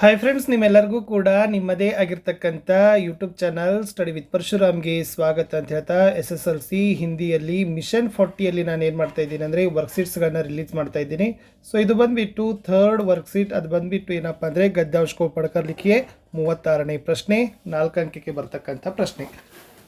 Hi friends ನಿಮ್ಮೆಲ್ಲರಿಗೂ ಕೂಡ ನಿಮ್ಮದೇ ಆಗಿರ್ತಕ್ಕಂಥ ಯೂಟ್ಯೂಬ್ ಚಾನಲ್ ಸ್ಟಡಿ ವಿತ್ ಪರಶುರಾಮ್ಗೆ ಸ್ವಾಗತ ಅಂತ ಹೇಳ್ತಾ ಎಸ್ ಎಸ್ ಎಲ್ ಸಿ ಹಿಂದಿಯಲ್ಲಿ ಮಿಷನ್ ಫಾರ್ಟಿಯಲ್ಲಿ ನಾನು ಏನು ಮಾಡ್ತಾ ಇದ್ದೀನಿ ಅಂದರೆ ವರ್ಕ್ಶೀಟ್ಸ್ಗಳನ್ನ ರಿಲೀಸ್ ಮಾಡ್ತಾ ಇದ್ದೀನಿ. ಸೊ ಇದು ಬಂದುಬಿಟ್ಟು ಥರ್ಡ್ ವರ್ಕ್ಶೀಟ್ ಅದು ಬಂದುಬಿಟ್ಟು ಏನಪ್ಪ ಅಂದರೆ ಗದ್ದಾಂಶಕೋ ಪಡ್ಕರ್ಲಿಕ್ಕೆ ಮೂವತ್ತಾರನೇ ಪ್ರಶ್ನೆ, ನಾಲ್ಕು ಅಂಕಕ್ಕೆ ಬರ್ತಕ್ಕಂಥ ಪ್ರಶ್ನೆ.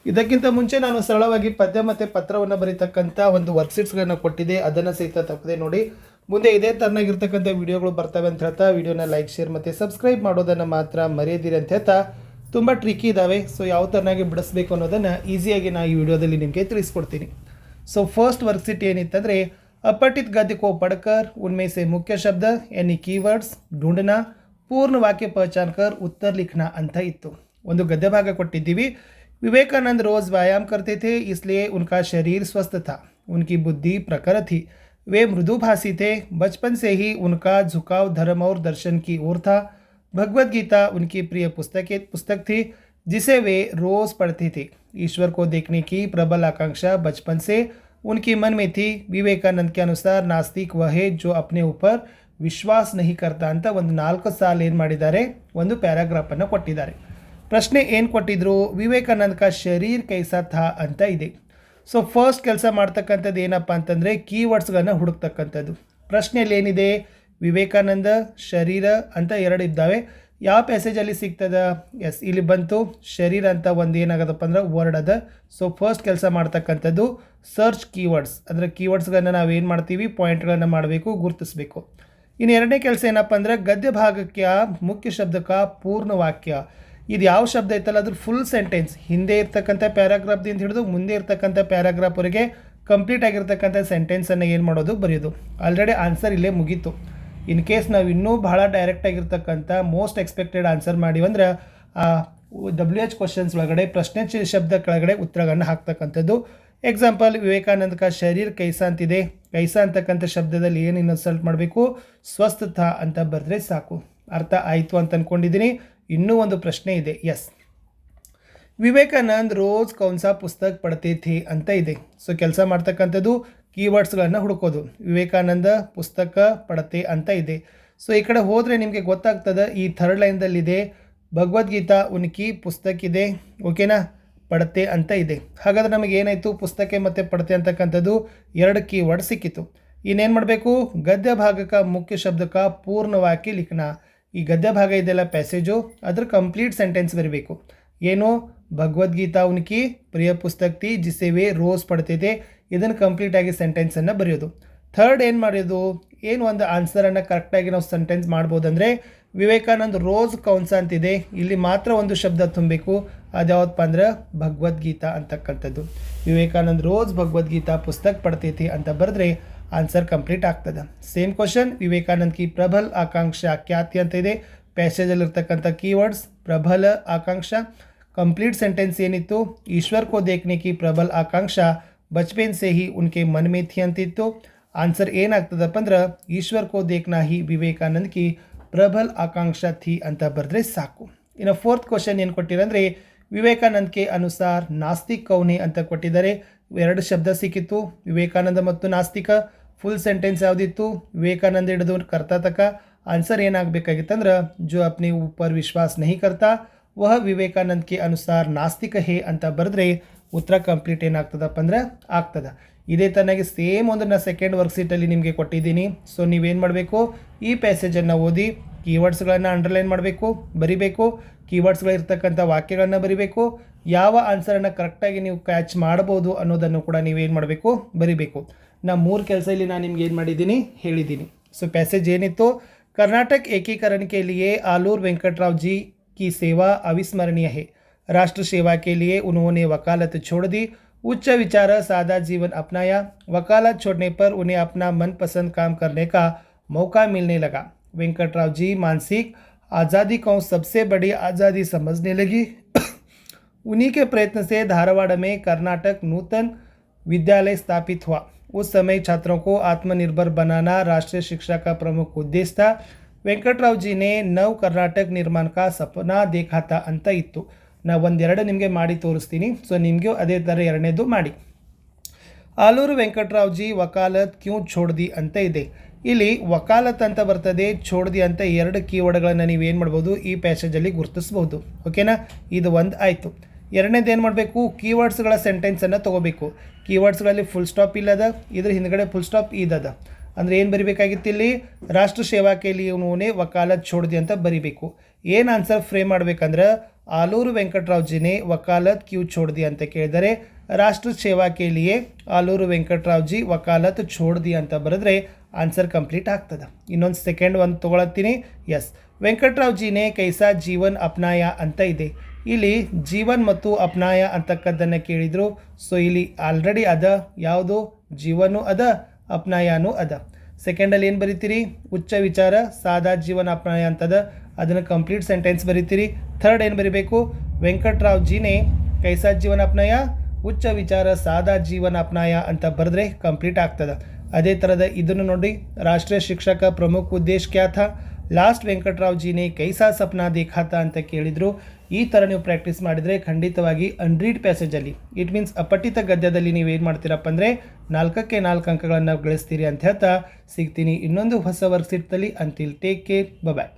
ಇದಕ್ಕಿಂತ ಮುಂಚೆ ನಾನು ಸರಳವಾಗಿ ಪದ್ಯ ಮತ್ತು ಪತ್ರವನ್ನು ಬರೀತಕ್ಕಂಥ ಒಂದು ವರ್ಕ್ಶೀಟ್ಸ್ಗಳನ್ನು ಕೊಟ್ಟಿದ್ದೆ. ಅದನ್ನು ಸಹಿತ ತಪ್ಪದೆ ನೋಡಿ. ಮುಂದೆ ಇದೇ ತರನಾಗಿರ್ತಕ್ಕಂಥ ವಿಡಿಯೋಗಳು ಬರ್ತವೆ ಅಂತ ಹೇಳ್ತಾ ವಿಡಿಯೋನ ಲೈಕ್ ಶೇರ್ ಮತ್ತು ಸಬ್ಸ್ಕ್ರೈಬ್ ಮಾಡೋದನ್ನು ಮಾತ್ರ ಮರೆಯದಿರಿ ಅಂತ ಹೇಳ್ತಾ ತುಂಬ ಟ್ರಿಕ್ಕಿ ಇದ್ದಾವೆ ಸೊ ಯಾವ ಥರನಾಗಿ ಬಿಡಿಸ್ಬೇಕು ಅನ್ನೋದನ್ನು ಈಸಿಯಾಗಿ ನಾನು ಈ ವಿಡಿಯೋದಲ್ಲಿ ನಿಮಗೆ ತಿಳಿಸ್ಕೊಡ್ತೀನಿ ಸೊ ಫಸ್ಟ್ ವರ್ಕ್ಶೀಟ್ ಏನಿತ್ತಂದರೆ अपठित गद्य को पढ़कर उनमें से मुख्य शब्द यानी कीवर्ड्स ढूंढना ಪೂರ್ಣ ವಾಕ್ಯ ಪಹಚಾನ್ ಕರ್ ಉತ್ತರ ಲಿಖನ ಅಂತ ಇತ್ತು ಒಂದು ಗದ್ಯ ಭಾಗ ಕೊಟ್ಟಿದ್ದೀವಿ विवेकानंद रोज व्यायाम करते थे इसलिए उनका शरीर स्वस्थ था उनकी बुद्धि प्रखर थी वे मृदुभाषी थे बचपन से ही उनका झुकाव धर्म और दर्शन की ओर था भगवत गीता उनकी प्रिय पुस्तक पुस्तक थी जिसे वे रोज पढ़ते थे ईश्वर को देखने की प्रबल आकांक्षा बचपन से उनके मन में थी विवेकानंद के अनुसार नास्तिक वह है जो अपने ऊपर ವಿಶ್ವಾಸ ನಹಿ ಕರ್ತ ಅಂತ ಒಂದು ನಾಲ್ಕು ಸಾಲು ಏನು ಮಾಡಿದ್ದಾರೆ ಒಂದು ಪ್ಯಾರಾಗ್ರಾಫನ್ನು ಕೊಟ್ಟಿದ್ದಾರೆ ಪ್ರಶ್ನೆ ಏನು ಕೊಟ್ಟಿದ್ರು ವಿವೇಕಾನಂದ ಕ ಶರೀರ್ ಕೈಸಾ ಥಾ ಅಂತ ಇದೆ ಸೊ ಫಸ್ಟ್ ಕೆಲಸ ಮಾಡ್ತಕ್ಕಂಥದ್ದು ಏನಪ್ಪ ಅಂತಂದರೆ ಕೀವರ್ಡ್ಸ್ಗಳನ್ನು ಹುಡುಕ್ತಕ್ಕಂಥದ್ದು. ಪ್ರಶ್ನೆಯಲ್ಲಿ ಏನಿದೆ? ವಿವೇಕಾನಂದ, ಶರೀರ ಅಂತ ಎರಡು ಇದ್ದಾವೆ. ಯಾವ ಪ್ಯಾಸೇಜಲ್ಲಿ ಸಿಗ್ತದ? ಎಸ್ ಇಲ್ಲಿ ಬಂತು. ಶರೀರ ಅಂತ ಒಂದು ಏನಾಗದಪ್ಪ ಅಂದ್ರೆ ವರ್ಡ್ ಅದ. ಸೊ ಫಸ್ಟ್ ಕೆಲಸ ಮಾಡ್ತಕ್ಕಂಥದ್ದು ಸರ್ಚ್ ಕೀವರ್ಡ್ಸ್ ಅಂದರೆ ಕೀವರ್ಡ್ಸ್ಗಳನ್ನು ನಾವು ಏನು ಮಾಡ್ತೀವಿ? ಪಾಯಿಂಟ್ಗಳನ್ನು ಮಾಡಬೇಕು, ಗುರುತಿಸಬೇಕು. ಇನ್ನು ಎರಡನೇ ಕೆಲಸ ಏನಪ್ಪ ಅಂದರೆ ಗದ್ಯ ಭಾಗಕ್ಕೆ ಮುಖ್ಯ ಶಬ್ದಕ ಪೂರ್ಣ ವಾಕ್ಯ ಇದು ಯಾವ ಶಬ್ದ ಐತಲ್ಲ? ಅದ್ರ ಫುಲ್ ಸೆಂಟೆನ್ಸ್ ಹಿಂದೆ ಇರ್ತಕ್ಕಂಥ ಪ್ಯಾರಾಗ್ರಾಫ್ದಿಂದ ಹಿಡಿದು ಮುಂದೆ ಇರ್ತಕ್ಕಂಥ ಪ್ಯಾರಾಗ್ರಾಫ್ವರೆಗೆ ಕಂಪ್ಲೀಟ್ ಆಗಿರ್ತಕ್ಕಂಥ ಸೆಂಟೆನ್ಸನ್ನು ಏನು ಮಾಡೋದು? ಬರೆಯೋದು. ಆಲ್ರೆಡಿ ಆನ್ಸರ್ ಇಲ್ಲೇ ಮುಗೀತು. ಇನ್ ಕೇಸ್ ನಾವು ಇನ್ನೂ ಬಹಳ ಡೈರೆಕ್ಟ್ ಆಗಿರ್ತಕ್ಕಂಥ ಮೋಸ್ಟ್ ಎಕ್ಸ್ಪೆಕ್ಟೆಡ್ ಆನ್ಸರ್ ಮಾಡಿವಂದ್ರೆ ಡಬ್ಲ್ಯೂ ಎಚ್ ಕ್ವಶನ್ಸ್ ಒಳಗಡೆ, ಪ್ರಶ್ನೆ ಶಬ್ದ ಕೆಳಗಡೆ ಉತ್ತರಗಳನ್ನು ಹಾಕ್ತಕ್ಕಂಥದ್ದು. ಎಕ್ಸಾಂಪಲ್ ವಿವೇಕಾನಂದಕ ಶರೀರ್ ಕೈಸ ಅಂತಿದೆ. ಕೈಸ ಅಂತಕ್ಕಂಥ ಶಬ್ದದಲ್ಲಿ ಏನು ಇನ್ಸಲ್ಟ್ ಮಾಡಬೇಕು? ಸ್ವಸ್ಥತಾ ಅಂತ ಬರೆದ್ರೆ ಸಾಕು. ಅರ್ಥ ಆಯಿತು ಅಂತ ಅಂದ್ಕೊಂಡಿದ್ದೀನಿ ಇನ್ನೂ ಒಂದು ಪ್ರಶ್ನೆ ಇದೆ. ಎಸ್ ವಿವೇಕಾನಂದ್ ರೋಜ್ ಕೌನ್ಸಾ ಪುಸ್ತಕ ಪಡ್ತೈತಿ ಅಂತ ಇದೆ. ಸೊ ಕೆಲಸ ಮಾಡ್ತಕ್ಕಂಥದ್ದು ಕೀವರ್ಡ್ಸ್ಗಳನ್ನು ಹುಡುಕೋದು. ವಿವೇಕಾನಂದ ಪುಸ್ತಕ ಪಡತೆ ಅಂತ ಇದೆ. ಸೊ ಈ ಕಡೆ ಹೋದರೆ ನಿಮಗೆ ಗೊತ್ತಾಗ್ತದೆ, ಈ ಥರ್ಡ್ ಲೈನ್ದಲ್ಲಿದೆ ಭಗವದ್ಗೀತಾ ಉನ್ಕಿ ಪುಸ್ತಕ ಇದೆ. ಓಕೆನಾ ಪಡತೆ ಅಂತ ಇದೆ. ಹಾಗಾದ್ರೆ ನಮಗೆ ಏನಾಯಿತು? ಪುಸ್ತಕ ಮತ್ತು ಪಡತೆ ಅಂತಕ್ಕಂಥದ್ದು ಎರಡು ಕೀವರ್ಡ್ ಸಿಕ್ಕಿತು. ಇನ್ನೇನು ಮಾಡಬೇಕು? ಗದ್ಯ ಭಾಗಕ ಮುಖ್ಯ ಶಬ್ದಕ ಪೂರ್ಣ ವಾಕ್ಯ ಲಿಖನ. ಈ ಗದ್ಯ ಭಾಗ ಇದೆಲ್ಲ ಪ್ಯಾಸೇಜು ಅದ್ರ ಕಂಪ್ಲೀಟ್ ಸೆಂಟೆನ್ಸ್ ಬರಬೇಕು. ಏನು ಭಗವದ್ಗೀತಾ ಉನ್ಕಿ, ಪ್ರಿಯ ಪುಸ್ತಕ ತಿ ಜಿಸೆ ವೇ ರೋಸ್ ಪಡ್ತಿದೆ, ಇದನ್ನು ಕಂಪ್ಲೀಟಾಗಿ ಸೆಂಟೆನ್ಸನ್ನು ಬರೆಯೋದು. ಥರ್ಡ್ ಏನು ಮಾಡೋದು ಏನು ಒಂದು ಆನ್ಸರನ್ನು ಕರೆಕ್ಟಾಗಿ ನಾವು ಸೆಂಟೆನ್ಸ್ ಮಾಡ್ಬೋದಂದರೆ, ವಿವೇಕಾನಂದ್ ರೋಸ್ ಕೌನ್ಸ ಅಂತಿದೆ, ಇಲ್ಲಿ ಮಾತ್ರ ಒಂದು ಶಬ್ದ ತುಂಬಬೇಕು ಅದ್ಯಾವತ್ತಪ್ಪ ಅಂದ್ರೆ ಭಗವದ್ಗೀತಾ ಅಂತಕ್ಕಂಥದ್ದು. ವಿವೇಕಾನಂದ್ ರೋಸ್ ಭಗವದ್ಗೀತಾ ಪುಸ್ತಕ ಪಡ್ತೈತಿ ಅಂತ ಬರೆದ್ರೆ ಆನ್ಸರ್ ಕಂಪ್ಲೀಟ್ ಆಗ್ತದೆ. ಸೇಮ್ ಕ್ವಶನ್ ವಿವೇಕಾನಂದ್ ಕಿ ಪ್ರಬಲ್ ಆಕಾಂಕ್ಷ ಖ್ಯಾತಿ ಅಂತ ಇದೆ. ಪ್ಯಾಸೇಜಲ್ಲಿರ್ತಕ್ಕಂಥ ಕೀವರ್ಡ್ಸ್ ಪ್ರಬಲ ಆಕಾಂಕ್ಷ ಕಂಪ್ಲೀಟ್ ಸೆಂಟೆನ್ಸ್ ಏನಿತ್ತು? ಈಶ್ವರ್ ಕೋ ದೇಖ್ನೆ ಕಿ ಪ್ರಬಲ ಆಕಾಂಕ್ಷಾ ಬಚ್ಪನ್ ಸೆ ಹಿ ಉನ್ಕೆ ಮನ್ ಮೇ ಥಿ ಅಂತಿತ್ತು ಆನ್ಸರ್ ಏನಾಗ್ತದಪ್ಪ ಅಂದ್ರೆ ಈಶ್ವರ್ ಕೋ ದೇಖ್ನಾ ಹಿ ವಿವೇಕಾನಂದ್ ಕಿ ಪ್ರಬಲ್ ಆಕಾಂಕ್ಷ ಥಿ ಅಂತ ಬರೆದ್ರೆ ಸಾಕು. ಇನ್ನು ಫೋರ್ತ್ ಕ್ವಶನ್ ಏನು ಕೊಟ್ಟಿರಂದ್ರೆ ವಿವೇಕಾನಂದ್ ಕೆ ಅನುಸಾರ್ ನಾಸ್ತಿಕ್ ಕೌನೆ ಅಂತ ಕೊಟ್ಟಿದ್ದಾರೆ. ಎರಡು ಶಬ್ದ ಸಿಕ್ಕಿತ್ತು. ವಿವೇಕಾನಂದ ಮತ್ತು ನಾಸ್ತಿಕ. ಫುಲ್ ಸೆಂಟೆನ್ಸ್ ಯಾವುದಿತ್ತು? ವಿವೇಕಾನಂದ ಹಿಡಿದು ಕರ್ತಾತಕ ಆನ್ಸರ್ ಏನಾಗಬೇಕಾಗಿತ್ತಂದ್ರೆ, ಜೋ ಅಪ್ನಿ ಊಪರ್ ವಿಶ್ವಾಸ ನಹಿ ಕರ್ತಾ, ವಹ ವಿವೇಕಾನಂದ್ ಕೆ ಅನುಸಾರ ನಾಸ್ತಿಕ ಹೇ ಅಂತ ಬರೆದ್ರೆ ಉತ್ತರ ಕಂಪ್ಲೀಟ್ ಏನಾಗ್ತದಪ್ಪ ಅಂದ್ರೆ ಆಗ್ತದ. ಇದೇ ತನಗೆ ಸೇಮ್ ಒಂದು ನಾನು ಸೆಕೆಂಡ್ ವರ್ಕ್ಶೀಟಲ್ಲಿ ನಿಮಗೆ ಕೊಟ್ಟಿದ್ದೀನಿ. ಸೊ ನೀವೇನು ಮಾಡಬೇಕು? ಈ ಪ್ಯಾಸೇಜನ್ನು ಓದಿ ಕೀವರ್ಡ್ಸ್ಗಳನ್ನು ಅಂಡರ್ಲೈನ್ ಮಾಡಬೇಕು, ಬರಿಬೇಕು. ಕೀವರ್ಡ್ಸ್ಗಳಿರ್ತಕ್ಕಂಥ ವಾಕ್ಯಗಳನ್ನು ಬರಿಬೇಕು. ಯಾವ ಆನ್ಸರನ್ನು ಕರೆಕ್ಟಾಗಿ ನೀವು ಕ್ಯಾಚ್ ಮಾಡ್ಬೋದು ಅನ್ನೋದನ್ನು ಕೂಡ ನೀವೇನು ಮಾಡಬೇಕು ಬರಿಬೇಕು ನಾ ಮೂರು ಕೆಲಸ ಇಲ್ಲಿ ನಾನು ನಿಮ್ಗೆ ಏನು ಮಾಡಿದ್ದೀನಿ ಹೇಳಿದ್ದೀನಿ ಸೊ ಪ್ಯಾಸೇಜ್ ಏನಿತ್ತು ಕರ್ನಾಟಕ ಏಕೀಕರಣ के लिए आलूर वेंकटराव जी की सेवा अविस्मरणीय है राष्ट्र सेवा के लिए उन्होंने वकालत छोड़ दी उच्च विचार सादा जीवन अपनाया वकालत छोड़ने पर उन्हें अपना मनपसंद काम करने का मौका मिलने लगा वेंकटराव जी मानसिक आज़ादी को सबसे बड़ी आज़ादी समझने लगी उन्हीं के प्रयत्न से धारवाड़ में कर्नाटक नूतन विद्यालय स्थापित हुआ उस समय छात्रों को आत्मनिर्भर बनाना राष्ट्रीय शिक्षा का प्रमुख उद्देश्य था ವೆಂಕಟರಾವ್ ಜಿನೇ ನವ್ ಕರ್ನಾಟಕ ನಿರ್ಮಾಣ ಕಾ ಸಪನಾ ದೇಖಾತ ಅಂತ ಇತ್ತು ನಾ ಒಂದೆರಡು ನಿಮಗೆ ಮಾಡಿ ತೋರಿಸ್ತೀನಿ ಸೊ ನಿಮಗೂ ಅದೇ ಥರ ಎರಡನೇದು ಮಾಡಿ Aluru Venkatarao G ವಕಾಲತ್ Q ಛೋಡ್ the ಅಂತ ಇದೆ ಇಲ್ಲಿ ವಕಾಲತ್ ಅಂತ ಬರ್ತದೆ ಚೋಡ್ದಿ ಅಂತ ಎರಡು ಕೀವರ್ಡ್ಗಳನ್ನು ನೀವು ಏನು ಮಾಡ್ಬೋದು ಈ ಪ್ಯಾಸೇಜಲ್ಲಿ ಗುರುತಿಸ್ಬೋದು ಓಕೆನಾ ಇದು ಒಂದು ಆಯಿತು ಎರಡನೇದು ಏನು ಮಾಡಬೇಕು? ಕೀವರ್ಡ್ಸ್ಗಳ ಸೆಂಟೆನ್ಸನ್ನು ತೊಗೋಬೇಕು. ಕೀವರ್ಡ್ಸ್ಗಳಲ್ಲಿ ಫುಲ್ ಸ್ಟಾಪ್ ಇಲ್ಲದ, ಇದ್ರ ಹಿಂದ್ಗಡೆ ಫುಲ್ ಸ್ಟಾಪ್ ಇದದ ಅಂದರೆ ಏನು ಬರಿಬೇಕಾಗಿತ್ತು ಇಲ್ಲಿ? ರಾಷ್ಟ್ರ ಸೇವಾ ಕೇಲಿಯವನೇ ವಕಾಲತ್ ಛೋಡ್ದಿ ಅಂತ ಬರಿಬೇಕು. ಏನು ಆನ್ಸರ್ ಫ್ರೇಮ್ ಮಾಡ್ಬೇಕಂದ್ರೆ, ಆಲೂರು ವೆಂಕಟರಾವ್ಜಿನೇ ವಕಾಲತ್ ಕ್ಯೂ ಛೋಡ್ದಿ ಅಂತ ಕೇಳಿದರೆ, ರಾಷ್ಟ್ರ ಸೇವಾ ಕೇಲಿಯೇ ಆಲೂರು ವೆಂಕಟರಾವ್ಜಿ ವಕಾಲತ್ ಛೋಡ್ದಿ ಅಂತ ಬರೆದ್ರೆ ಆನ್ಸರ್ ಕಂಪ್ಲೀಟ್ ಆಗ್ತದೆ. ಇನ್ನೊಂದು ಸೆಕೆಂಡ್ ಒಂದು ತೊಗೊಳತ್ತೀನಿ. ಎಸ್ ವೆಂಕಟರಾವ್ಜಿನೇ ಕೈಸಾ ಜೀವನ್ ಅಪ್ನಾಯ ಅಂತ ಇದೆ. ಇಲ್ಲಿ ಜೀವನ್ ಮತ್ತು ಅಪ್ನಾಯ ಅಂತಕ್ಕದ್ದನ್ನು ಕೇಳಿದರು. ಸೊ ಇಲ್ಲಿ ಆಲ್ರೆಡಿ ಅದ, ಯಾವುದು? ಜೀವನೂ ಅದ, ಅಪ್ನಾಯನೂ ಅದ. ಸೆಕೆಂಡಲ್ಲಿ ಏನು ಬರಿತೀರಿ? ಉಚ್ಚ ವಿಚಾರ, ಸಾದಾ ಜೀವನ ಅಪ್ನಾಯ ಅಂತದ. ಅದನ್ನು ಕಂಪ್ಲೀಟ್ ಸೆಂಟೆನ್ಸ್ ಬರಿತೀರಿ. ಥರ್ಡ್ ಏನು ಬರೀಬೇಕು? ವೆಂಕಟರಾವ್ ಜಿನೇ ಕೈಸಾ ಜೀವನ ಅಪ್ನಾಯ, ಉಚ್ಚ ವಿಚಾರ, ಸಾದಾ ಜೀವನ ಅಪ್ನಾಯ ಅಂತ ಬರೆದ್ರೆ ಕಂಪ್ಲೀಟ್ ಆಗ್ತದೆ. ಅದೇ ಥರದ ಇದನ್ನು ನೋಡಿ. ರಾಷ್ಟ್ರೀಯ ಶಿಕ್ಷಕ ಪ್ರಮುಖ ಉದ್ದೇಶ ಕ್ಯಾ ಲಾಸ್ಟ್ ವೆಂಕಟರಾವ್ ಜೀನೇ ಕೈಸಾ ಸಪ್ನಾ ದೇಖಾತ ಅಂತ ಕೇಳಿದರು. ಈ ಥರ ನೀವು ಪ್ರಾಕ್ಟೀಸ್ ಮಾಡಿದರೆ ಖಂಡಿತವಾಗಿ ಅನ್ರೀಡ್ ಪ್ಯಾಸೇಜಲ್ಲಿ ಇಟ್ ಮೀನ್ಸ್ ಅಪಠಿತ ಗದ್ಯದಲ್ಲಿ ನೀವು ಏನು ಮಾಡ್ತೀರಪ್ಪ ಅಂದರೆ ನಾಲ್ಕಕ್ಕೆ ನಾಲ್ಕು ಅಂಕಗಳನ್ನು ಗಳಿಸ್ತೀರಿ ಅಂತ ಹೇಳ್ತಾ ಸಿಗ್ತೀನಿ. ಇನ್ನೊಂದು ಹೊಸ ವರ್ಕ್ ಸಿಟ್ತಲ್ಲಿ ಅಂತಿಲ್ ಟೇಕ್ ಕೇರ್ ಬಾಯ್